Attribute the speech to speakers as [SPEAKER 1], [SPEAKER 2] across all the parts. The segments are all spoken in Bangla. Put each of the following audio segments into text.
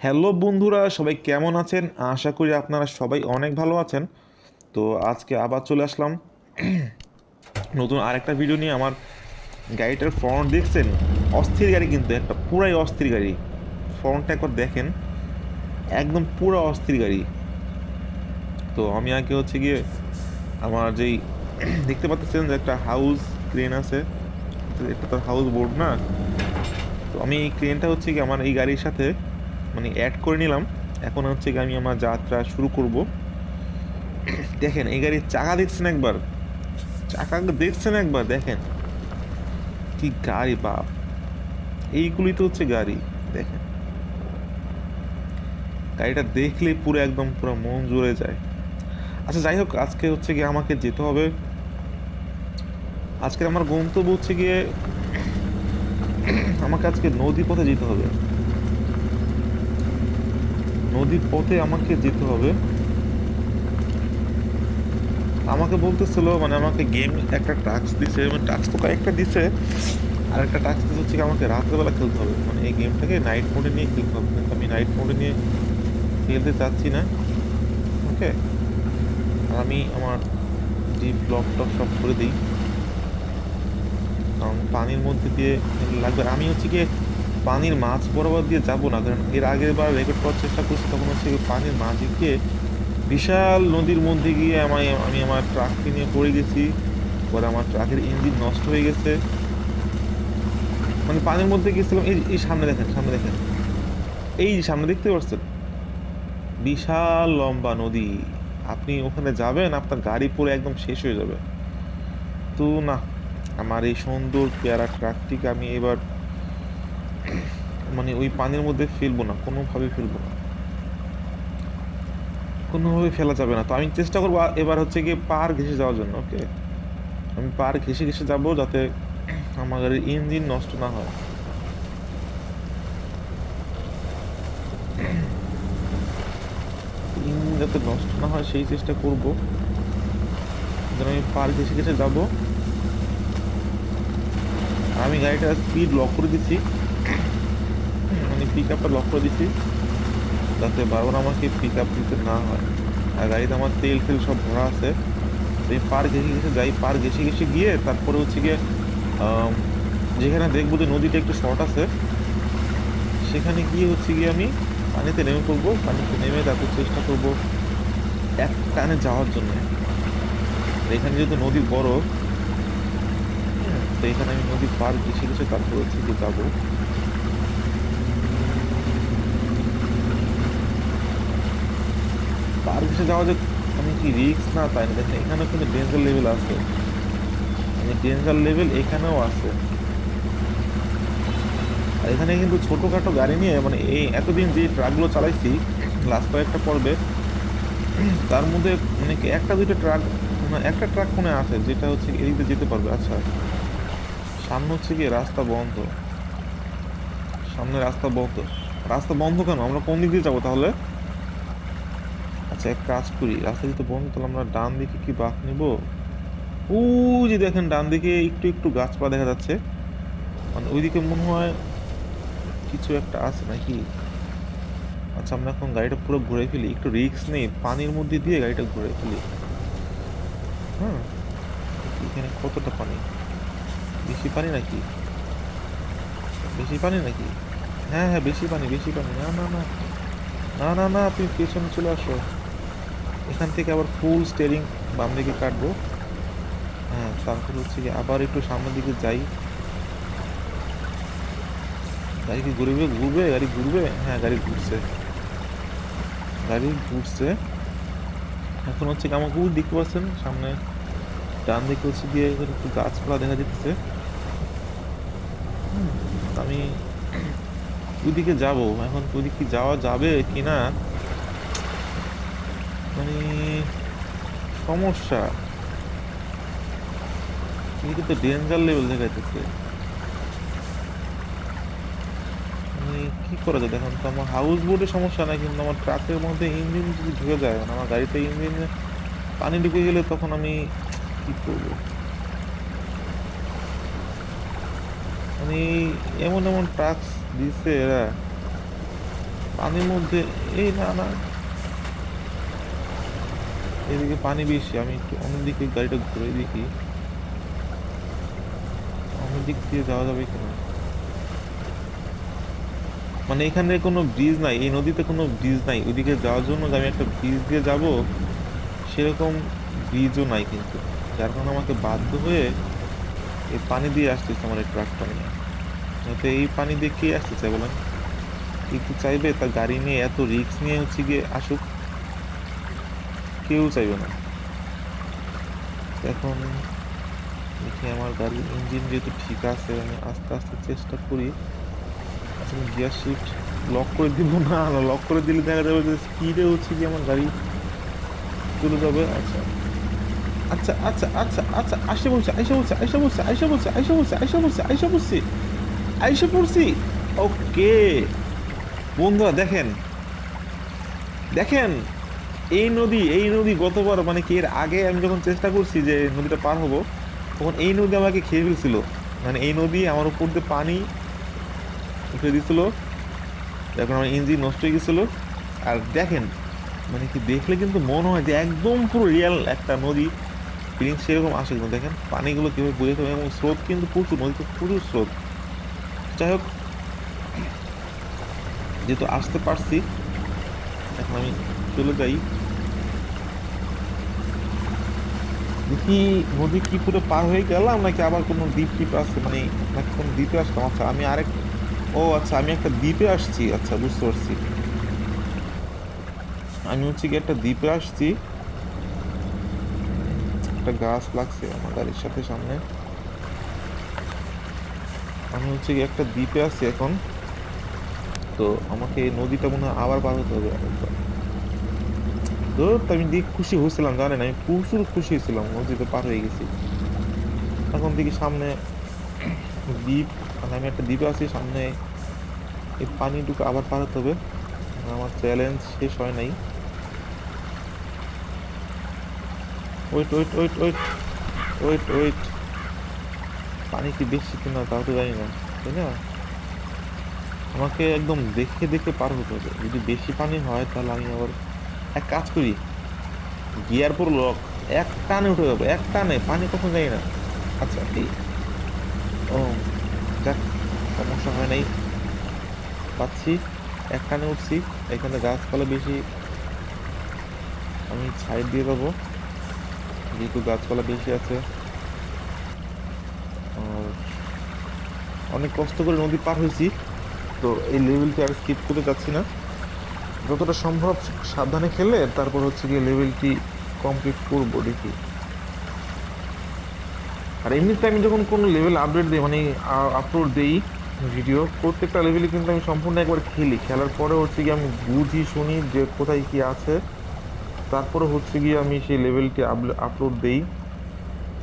[SPEAKER 1] হ্যালো বন্ধুরা, সবাই কেমন আছেন? আশা করি আপনারা সবাই অনেক ভালো আছেন। তো আজকে আবার চলে আসলাম। নতুন আরেকটা ভিডিও নিয়ে আমার গাড়িটার ফ্রন্ট দেখছেন? অস্থির গাড়ি কিন্তু, একটা পুরাই অস্থির গাড়ি। ফ্রন্টটা একবার দেখেন। একদম পুরো অস্থির গাড়ি। তো আমি আগে হচ্ছে গিয়ে আমার যেই দেখতে পাচ্ছেন যে একটা হাউস ক্রেন আছে। এটা তো হাউস বোর্ড না। তো আমি এই ক্রেনটা হচ্ছে কি আমার এই গাড়ির সাথে মানে অ্যাড করে নিলাম। এখন হচ্ছে আমি আমার যাত্রা শুরু করব। দেখেন, এই গাড়ির চাকা দেখছেন একবার? চাকা দেখছেন একবার? দেখেন। কি গাড়ি, বাপ! এইগুলি তো হচ্ছে গাড়ি। দেখেন। গাড়িটা দেখলে পুরো একদম পুরো মন জুড়ে যায়। আচ্ছা যাই হোক, আজকে হচ্ছে গিয়ে আমাকে যেতে হবে। আজকে আমার গন্তব্য হচ্ছে গিয়ে আমাকে আজকে নদী পথে যেতে হবে। নদীর পথে আমাকে যেতে হবে। আমাকে বলতেছিল মানে আমাকে গেম একটা টাস্ক দিছে মানে টাস্ক তো কয়েকটা দিছে। আর একটা টাস্ক দিচ্ছে হচ্ছে আমাকে রাত্রেবেলা খেলতে হবে। মানে এই গেমটাকে নাইট মোডে নিয়ে খেলতে হবে। কিন্তু আমি নাইট মোডে নিয়ে খেলতে চাচ্ছি না। ওকে আমি আমার যে ব্লক টক সব করে দিই। কারণ পানির মধ্যে দিয়ে লাগবে। আমি হচ্ছে গিয়ে পানির মাছ বরাবর দিয়ে যাব না, কারণ এর আগের বার রেকর্ড করার চেষ্টা করছি, তখন হচ্ছে পানির মাছ গিয়ে বিশাল নদীর মধ্যে গিয়ে আমি আমি আমার ট্রাককে নিয়ে পড়ে গেছি। পরে আমার ট্রাকের ইঞ্জিন নষ্ট হয়ে গেছে। মানে পানির মধ্যে গেছিলাম, এই এই সামনে দেখেন সামনে দেখেন। এই সামনে দেখতে পাচ্ছেন? বিশাল লম্বা নদী। আপনি ওখানে যাবেন, আপনার গাড়ি পুরো একদম শেষ হয়ে যাবে। তো না, আমার এই সুন্দর পেয়ারা ট্রাকটিকে আমি এবার মানে ওই পানির মধ্যে ফেলব না, কোনোভাবে ফেলব না। কোনোভাবে ফেলা যাবে না। তো আমি চেষ্টা করব এবার হচ্ছে গিয়ে পার ঘেসে যাওয়ার জন্য ওকে আমি পার ঘেসে ঘেসে যাব যাতে আমার গাড়ির ইঞ্জিন নষ্ট না হয়। ইঞ্জিন যাতে নষ্ট না হয় সেই চেষ্টা করব। যেন আমি পার ঘেসে ঘেসে যাব। আমি গাড়িটা স্পিড লক করে দিচ্ছি। মানে পিক আপটা লক করে দিচ্ছি যাতে বারবার আমাকে পিক আপ দিতে না হয়। আর গাড়িতে আমার তেল ফেল সব ভরা আছে। এই পার ঘেসে ঘেসে যাই, পার ঘেসে ঘেসে গিয়ে তারপরে হচ্ছে গিয়ে যেখানে দেখব যে নদীটা একটু শর্ট আছে, সেখানে গিয়ে হচ্ছে গিয়ে আমি পানিতে নেমে পড়ব। পানিতে নেমে তারপর চেষ্টা করব এক টানে যাওয়ার জন্য। এখানে যেহেতু নদী বড় তো এখানে আমি নদী পার ঘেসে ঘেসে তারপর হচ্ছে গিয়ে যাব। পার ঘেসে যাওয়া যে আমি কি রিস্ক না, তাই না। দেখেন এখানে কিন্তু ডেঞ্জার লেভেল আছে। মানে ডেঞ্জার লেভেল এখানেও আছে। আর এখানে কিন্তু ছোটোখাটো গাড়ি নিয়ে মানে এই এতদিন যে ট্রাকগুলো চালাইছি লাস্ট কয়েকটা পর্বে, তার মধ্যে মানে একটা, দুইটা ট্রাক মানে একটা ট্রাক মনে আছে, যেটা হচ্ছে এদিকে যেতে পারবে। আচ্ছা সামনে হচ্ছে কি রাস্তা বন্ধ। সামনে রাস্তা বন্ধ। রাস্তা বন্ধ কেন? আমরা কোন দিক দিয়ে যাব তাহলে? আচ্ছা এক কাজ করি রাস্তা যদি বন্ধ, তাহলে আমরা ডান দিকে কি বাঁক নিব? ও যে দেখেন, ডান দিকে একটু একটু গাছপালা দেখা যাচ্ছে। মানে ওইদিকে মনে হয় কিছু একটা আছে নাকি? আচ্ছা আমরা এখন গাড়িটা পুরো ঘুরে ফেলি, একটু রিস্ক নেই, পানির মধ্যে দিয়ে গাড়িটা ঘুরে ফেলি। হ্যাঁ এখানে কতটা পানি? বেশি পানি নাকি? বেশি পানি নাকি? হ্যাঁ হ্যাঁ বেশি পানি বেশি পানি, না না না। না না না, আপনি পেছনে চলে আসো। এখান থেকে আবার ফুল স্টেরিং বাম দিকে কাটবো। হ্যাঁ তারপর হচ্ছে কি আবার একটু সামনের দিকে যাই। গাড়ি কি ঘুরবে? ঘুরবে? গাড়ি ঘুরবে? হ্যাঁ গাড়ি ঘুরছে। গাড়ি ঘুরছে। এখন হচ্ছে কি আমাকে ওই দেখতে পাচ্ছেন সামনে ডান দিকে হচ্ছে গিয়ে একটু গাছপালা দেখা হুম, আমি ওইদিকে যাব। এখন ওইদিকে যাওয়া যাবে কি না মানে সমস্যা। এদিকে তো ডেঞ্জার লেভেল দেখাইতেছে। মানে কি করা যায়? দেখুন তো, আমার হাউস বোটে সমস্যা নাই, কিন্তু আমার ট্রাকের মধ্যে ইঞ্জিন যদি ঢুকে যায় মানে আমার গাড়িতে ইঞ্জিনে পানি ঢুকে গেলে তখন আমি কি করব? মানে এমন এমন ট্রাক্স দিচ্ছে এরা। পানির মধ্যে, এই না না। এদিকে পানি বেশি, আমি একটু অন্যদিকে গাড়িটা ঘুরে দেখি। দিক দিয়ে যাওয়া যাবে কিনা? মানে এখানে কোনো ব্রিজ নাই, এই নদীতে কোনো ব্রিজ নাই। ওইদিকে যাওয়ার জন্য আমি একটা ব্রিজ দিয়ে যাব, সেরকম ব্রিজও নাই কিন্তু। যার কারণে আমাকে বাধ্য হয়ে এই পানি দিয়ে আসতেছে আমার এই ট্রাকটা নিয়ে। নয়তো এই পানি দিয়ে কে আসতেছে বলেন? কেউ কি চাইবে? তার গাড়ি নিয়ে এত রিস্ক নিয়ে হচ্ছে গিয়ে আসুক। কেউ চাইবে না। এখন দেখি আমার গাড়ির ইঞ্জিন যেহেতু ঠিক আছে, আমি আস্তে আস্তে চেষ্টা করি। আসলে গিয়ার শিফট লক করে দিব না লক করে দিলে দেখা যাবে যে স্পিডে হচ্ছে কি আমার গাড়ি চলে যাবে। আচ্ছা। আচ্ছা আচ্ছা আচ্ছা আচ্ছা আসে বলছে আইসা বলছে আইসা বলছে আইসা বলছে আইসা বলছে আইসা বলছে আইসা বলছি আইসা পড়ছি। ওকে বন্ধুরা, দেখেন। দেখেন। এই নদী এই নদী গতবার মানে কি এর আগে আমি যখন চেষ্টা করছি যে নদীটা পার হব, তখন এই নদী আমাকে খেয়ে ফেলছিল। মানে এই নদী আমার উপর দিয়ে পানি উঠে দিছিল। এখন আমার ইঞ্জিন নষ্ট হয়ে গেছিল। আর দেখেন মানে কি দেখলে কিন্তু মনে হয় যে একদম পুরো রিয়েল একটা নদী। ফিলিংস সেরকম আসে কিন্তু। দেখেন, পানিগুলো কীভাবে বয়ে থাকে এবং স্রোত কিন্তু প্রচুর, নদীতে প্রচুর স্রোত। যাই হোক, যেহেতু আসতে পারছি, এখন আমি চলে যাই। দেখি নদী কি পুরো পার হয়ে গেলাম নাকি আবার কোনো দ্বীপ টিপ আসছে মানে নাকি কোনো দ্বীপে আসলাম? আচ্ছা আমি আরেক ও আচ্ছা আমি একটা দ্বীপে আসছি। আচ্ছা বুঝতে পারছি। আমি হচ্ছে কি একটা দ্বীপে আসছি। একটা গাছ লাগছে আমার গাড়ির সাথে সামনে। আমি হচ্ছে কি একটা দ্বীপে আছি এখন। তো আমাকে নদীটা মনে হয় আবার পার হতে হবে। আরেকবার। তো আমি দিক খুশি হয়েছিলাম, জানেন আমি প্রচুর খুশি হয়েছিলাম নদীতে পার হয়ে গেছি। এখন দেখি সামনে দ্বীপ মানে আমি একটা দ্বীপে আছি, সামনে এই পানিটুকু আবার পার হতে হবে। আমার চ্যালেঞ্জ শেষ হয় নাই। Wait wait wait wait wait wait পানি কি বেশি কিনা তাও তো জানি না, তাই না? আমাকে একদম দেখে দেখে পার হতে হবে। যদি বেশি পানি হয় তাহলে আমি আবার এক কাজ করি, গিয়ার পুরো লক এক টানে উঠে যাব, এক টানে, পানি কখন যাই না। আচ্ছা এই, ও, যাক, সমস্যা হয় নাই। পাচ্ছি, এক টানে উঠছি, এখানে গাছপালা বেশি, আমি সাইড দিয়ে পাবো যেহেতু গাছপালা বেশি আছে। আর অনেক কষ্ট করে নদী পার হয়েছি, তো এই লেভেলটি আর স্কিপ করে যাচ্ছি না। যতটা সম্ভব সাবধানে খেলে তারপর হচ্ছে গিয়ে লেভেলটি কমপ্লিট করব দেখি। আর এমনিতে আমি যখন কোনো লেভেল আপডেট দিই মানে আপলোড দিই ভিডিও প্রত্যেকটা লেভেলে কিন্তু আমি সম্পূর্ণ একবার খেলি। খেলার পরে হচ্ছে গিয়ে আমি বুঝি, শুনি যে কোথায় কি আছে। তারপরে হচ্ছে গিয়ে আমি সেই লেভেলটি আপলোড দেই।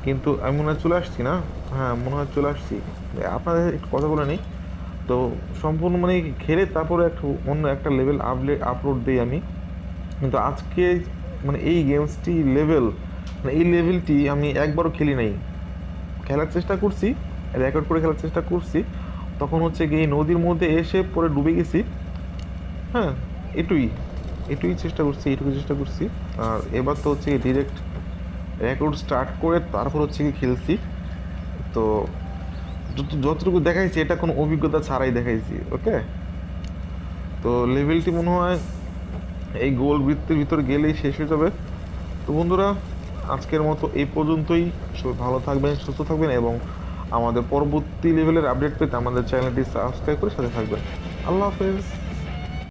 [SPEAKER 1] কিন্তু আমি মনে হয় চলে আসছি না? হ্যাঁ মনে হয় চলে আসছি। আপনাদের একটু কথা বলে নিই। তো সম্পূর্ণ মানে খেলে তারপরে একটু অন্য একটা লেভেল আপলে আপলোড দিই আমি। কিন্তু আজকে মানে এই গেমসটি লেভেল মানে এই লেভেলটি আমি একবারও খেলি নাই। খেলার চেষ্টা করছি রেকর্ড করে খেলার চেষ্টা করছি। তখন হচ্ছে গিয়ে নদীর মধ্যে এসে পরে ডুবে গেছি। হ্যাঁ এটুই এটুই চেষ্টা করছি এইটুকু চেষ্টা করছি। আর এবার তো হচ্ছে ডিরেক্ট রেকর্ড স্টার্ট করে তারপর হচ্ছে গিয়ে খেলছি। তো যত- যতটুকু দেখাইছি, এটা কোনো অভিজ্ঞতা ছাড়াই দেখাইছি, ওকে? তো লেভেলটি মনে হয় এই গোল বৃত্তির ভিতর গেলেই শেষ হয়ে যাবে। তো বন্ধুরা, আজকের মতো এই পর্যন্তই। সবাই ভালো থাকবেন, সুস্থ থাকবেন এবং আমাদের পরবর্তী লেভেলের আপডেট পেতে আমাদের চ্যানেলটি সাবস্ক্রাইব করে সাথে থাকবেন। আল্লাহ হাফেজ।